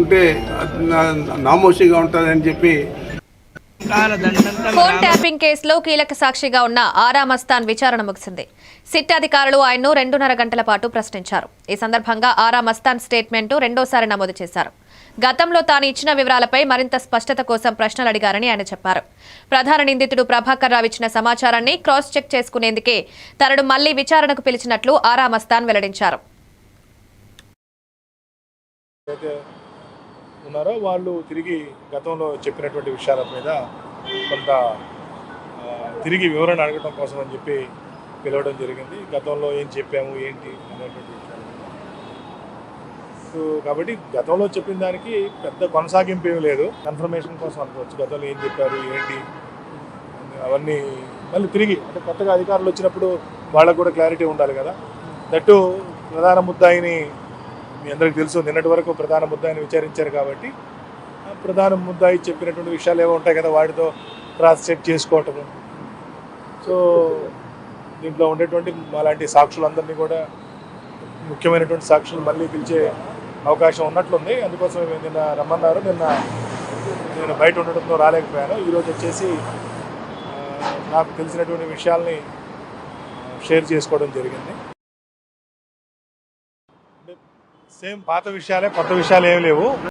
చేసుకుంటే నామోషిగా ఉంటుందని చెప్పి ఫోన్ ట్యాపింగ్ కేసులో కీలక సాక్షిగా ఉన్న ఆరా మస్తాన్ విచారణ ముగిసింది. సిట్ అధికారులు ఆయన్ను రెండున్నర గంటల పాటు ప్రశ్నించారు. ఈ సందర్భంగా ఆరా మస్తాన్ స్టేట్మెంటు రెండోసారి నమోదు చేశారు. గతంలో తాను ఇచ్చిన వివరాలపై మరింత స్పష్టత కోసం ప్రశ్నలు అడిగారని ఆయన చెప్పారు. ప్రధాన నిందితుడు ప్రభాకర్ రావు ఇచ్చిన సమాచారాన్ని క్రాస్ చెక్ చేసుకునేందుకే తనను మళ్ళీ విచారణకు పిలిచినట్లు ఆరా మస్తాన్ వెల్లడించారు. ఉన్నారో వాళ్ళు తిరిగి గతంలో చెప్పినటువంటి విషయాల మీద కొంత తిరిగి వివరణ అడగడం కోసం అని చెప్పి పిలవడం జరిగింది. గతంలో ఏం చెప్పాము ఏంటి అనేటువంటి విషయాలు. సో కాబట్టి గతంలో చెప్పిన దానికి పెద్ద కొనసాగింపు ఏమీ లేదు. కన్ఫర్మేషన్ కోసం అనుకోవచ్చు. గతంలో ఏం చెప్పారు ఏంటి అవన్నీ మళ్ళీ తిరిగి అంటే కొత్తగా అధికారులు వచ్చినప్పుడు వాళ్ళకు కూడా క్లారిటీ ఉండాలి కదా. దట్టు ప్రధాన ముద్దాయిని మీ అందరికీ తెలుసు నిన్నటి వరకు ప్రధాన ముద్దాయిని విచారించారు కాబట్టి ప్రధాన ముద్దాయి చెప్పినటువంటి విషయాలు ఏవో ఉంటాయి కదా వాటితో క్రాస్ చెక్ చేసుకోవటము సో దీంట్లో ఉండేటువంటి అలాంటి సాక్షులందరినీ కూడా ముఖ్యమైనటువంటి సాక్షులు మళ్ళీ పిలిచే అవకాశం ఉన్నట్లుంది. అందుకోసం నిన్న రమ్మన్నారు. నిన్న నేను బయట ఉండడంతో రాలేకపోయాను. ఈరోజు వచ్చేసి నాకు తెలిసినటువంటి విషయాల్ని షేర్ చేసుకోవడం జరిగింది. సేమ్ పాత విషయాలే కొత్త విషయాలు ఏమి లేవు.